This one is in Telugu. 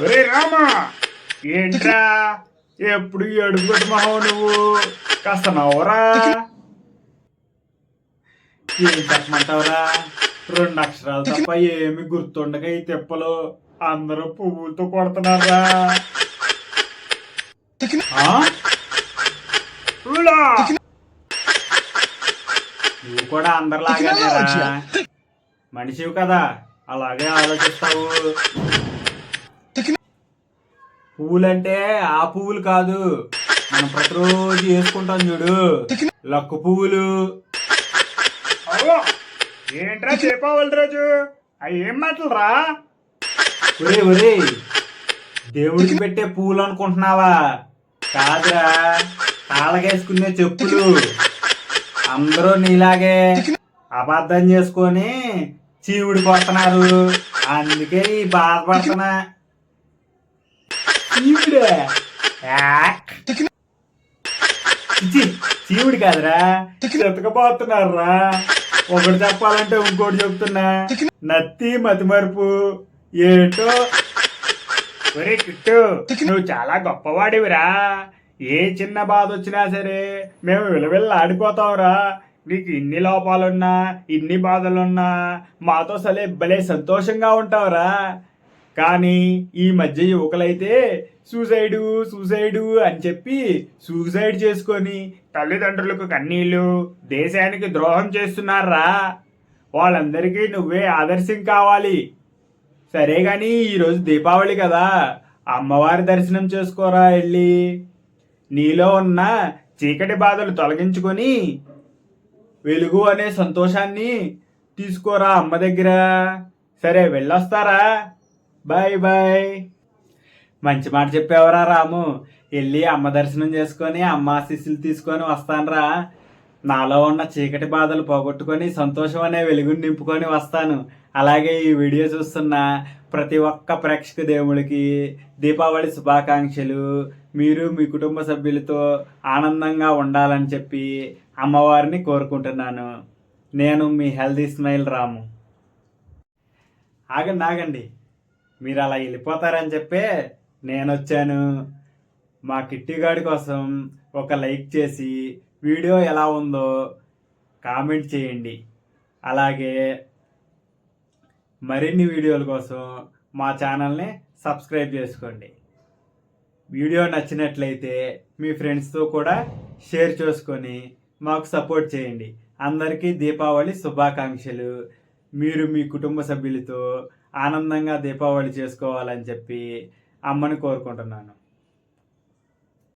ఒరే రామా! ఏంట్రా? ఎప్పుడు అడుగుపెట్టు మహో నువ్వు? కాస్త నవ్వరా? ఏం చెప్పమంటావురా? రెండు అక్షరాలు తప్ప ఏమి గుర్తుండగా ఈ తిప్పలు అందరూ పువ్వులతో కొడుతున్నారా? నువ్వు కూడా అందరిలాగానేరా. మనిషివి కదా అలాగే ఆలోచిస్తావు. పువ్వులంటే ఆ పువ్వులు కాదు. మనం ప్రతిరోజు వేసుకుంటాం చూడు. లక్కు పువ్వులు. ఏంట్రా చెప్పవాలి రోజు? అవి ఏం మాటలురా? ఒరే ఒరే దేవుడికి పెట్టే పువ్వులు అనుకుంటున్నావా? కాదురా కాళ్ళకేసుకునే చెప్పులు. అందరూ నీలాగే అబద్ధం చేసుకొని చీవుడు కొడుతున్నారు అందుకే ఈ బాధపడుతున్నా. చీవుడే. యాక్. కాదురా. చెతకపోతున్నారా ఒకటి చెప్పాలంటే ఇంకోటి చెప్తున్నా. నత్తి మతిమరుపు. ఏంటో? ఒరే కిట్టు నువ్వు చాలా గొప్పవాడివిరా. ఏ చిన్న బాధ వచ్చినా సరే మేము విలువిల్లు ఆడిపోతావురా నీకు ఇన్ని లోపాలున్నా ఇన్ని బాధలున్నా మాతో సలే భలే సంతోషంగా ఉంటావురా. కానీ ఈ మధ్య యువకులైతే సూసైడు సూసైడు అని చెప్పి సూసైడ్ చేసుకొని తల్లిదండ్రులకు కన్నీళ్ళు దేశానికి ద్రోహం చేస్తున్నారా? వాళ్ళందరికీ నువ్వే ఆదర్శం కావాలి. సరే కానీ ఈరోజు దీపావళి కదా. అమ్మవారి దర్శనం చేసుకోరా వెళ్ళి నీలో ఉన్న చీకటి బాధలు తొలగించుకొని వెలుగు అనే సంతోషాన్ని తీసుకోరా అమ్మ దగ్గర? సరే వెళ్ళొస్తారా? Bye bye. మంచి మాట చెప్పేవరా రాము. వెళ్ళి అమ్మ దర్శనం చేసుకొని అమ్మ ఆశీస్సులు తీసుకొని వస్తానురా. నాలో ఉన్న చీకటి బాధలు పోగొట్టుకొని సంతోషం అనే వెలుగుని నింపుకొని వస్తాను. అలాగే ఈ వీడియో చూస్తున్న ప్రతి ఒక్క ప్రేక్షక దేవుడికి దీపావళి శుభాకాంక్షలు. మీరు మీ కుటుంబ సభ్యులతో ఆనందంగా ఉండాలని చెప్పి అమ్మవారిని కోరుకుంటున్నాను. నేను మీ హెల్దీ స్మైల్ రాము. ఆగండి ఆగండి. మీరు అలా వెళ్ళిపోతారని చెప్పే నేను వచ్చాను మా కిట్టిగాడి కోసం ఒక లైక్ చేసి వీడియో ఎలా ఉందో కామెంట్ చేయండి. అలాగే మరిన్ని వీడియోల కోసం మా ఛానల్ని సబ్స్క్రైబ్ చేసుకోండి. వీడియో నచ్చినట్లయితే మీ ఫ్రెండ్స్తో కూడా షేర్ చేసుకొని మాకు సపోర్ట్ చేయండి. అందరికీ దీపావళి శుభాకాంక్షలు. మీరు మీ కుటుంబ సభ్యులతో ఆనందంగా దీపావళి చేసుకోవాలని చెప్పి అమ్మని కోరుకుంటున్నాను.